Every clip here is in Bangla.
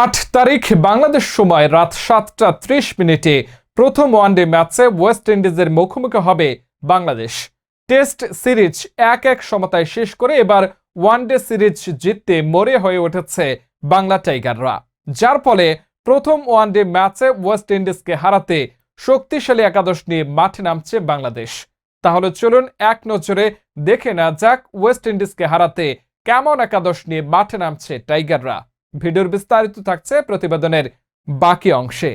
আট তারিখ বাংলাদেশ সময় রাত সাতটা ত্রিশ মিনিটে প্রথম ওয়ানডে ম্যাচে ওয়েস্ট ইন্ডিজের মুখোমুখি হবে বাংলাদেশ। টেস্ট সিরিজ এক এক সমতায় শেষ করে এবার ওয়ানডে সিরিজ জিততে মরে হয়ে উঠেছে বাংলা টাইগাররা। যার ফলে প্রথম ওয়ানডে ম্যাচে ওয়েস্ট ইন্ডিজকে হারাতে শক্তিশালী একাদশ নিয়ে মাঠে নামছে বাংলাদেশ। তাহলে চলুন এক নজরে দেখে না যাক ওয়েস্ট ইন্ডিজকে হারাতে কেমন একাদশ নিয়ে মাঠে নামছে টাইগাররা। ভিডিওর বিস্তারিত থাকছে প্রতিবেদনের বাকি অংশে।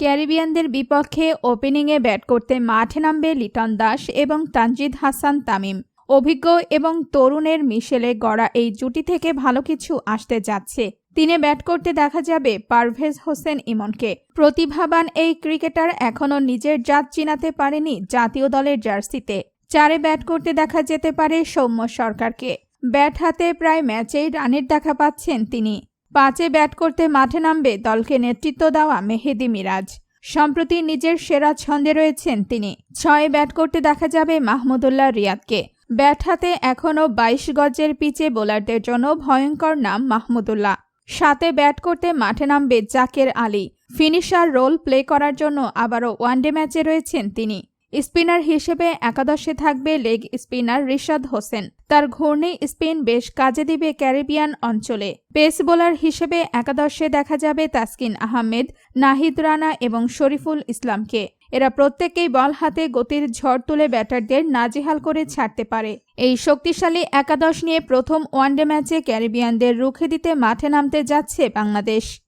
ক্যারিবিয়ানদের বিপক্ষে ওপেনিংয়ে ব্যাট করতে মাঠে নামবে লিটন দাস এবং তানজিদ হাসান তামিম। অভিজ্ঞ এবং তরুণের মিশেলে গড়া এই জুটি থেকে ভালো কিছু আসতে যাচ্ছে। তিনে ব্যাট করতে দেখা যাবে পারভেজ হোসেন ইমনকে। প্রতিভাবান এই ক্রিকেটার এখনও নিজের জাত চিনাতে পারেনি জাতীয় দলের জার্সিতে। চারে ব্যাট করতে দেখা যেতে পারে সৌম্য সরকারকে। ব্যাট হাতে প্রায় ম্যাচেই রানের দেখা পাচ্ছেন তিনি। পাঁচে ব্যাট করতে মাঠে নামবে দলকে নেতৃত্ব দেওয়া মেহেদি মিরাজ। সম্প্রতি নিজের সেরা ছন্দে রয়েছেন তিনি। ছয়ে ব্যাট করতে দেখা যাবে মাহমুদুল্লাহ রিয়াদকে। ব্যাট হাতে এখনও বাইশ গজের পিচে বোলারদের জন্য ভয়ঙ্কর নাম মাহমুদুল্লাহ। সাতে ব্যাট করতে মাঠে নামবে Jaker Ali. Finisher role play করার জন্য আবারও ওয়ানডে ম্যাচে রয়েছেন তিনি। স্পিনার হিসেবে একাদশে থাকবে লেগ স্পিনার রিশাদ হোসেন। তার ঘূর্ণি স্পিন বেশ কাজে দিবে ক্যারিবিয়ান অঞ্চলে। পেস বোলার হিসেবে একাদশে দেখা যাবে তাসকিন আহমেদ, নাহিদ রানা এবং শরীফুল ইসলামকে। এরা প্রত্যেকেই বল হাতে গতির ঝড় তুলে ব্যাটারদের নাজেহাল করে ছাড়তে পারে। এই শক্তিশালী একাদশ নিয়ে প্রথম ওয়ানডে ম্যাচে ক্যারিবিয়ানদের রুখে দিতে মাঠে নামতে যাচ্ছে বাংলাদেশ।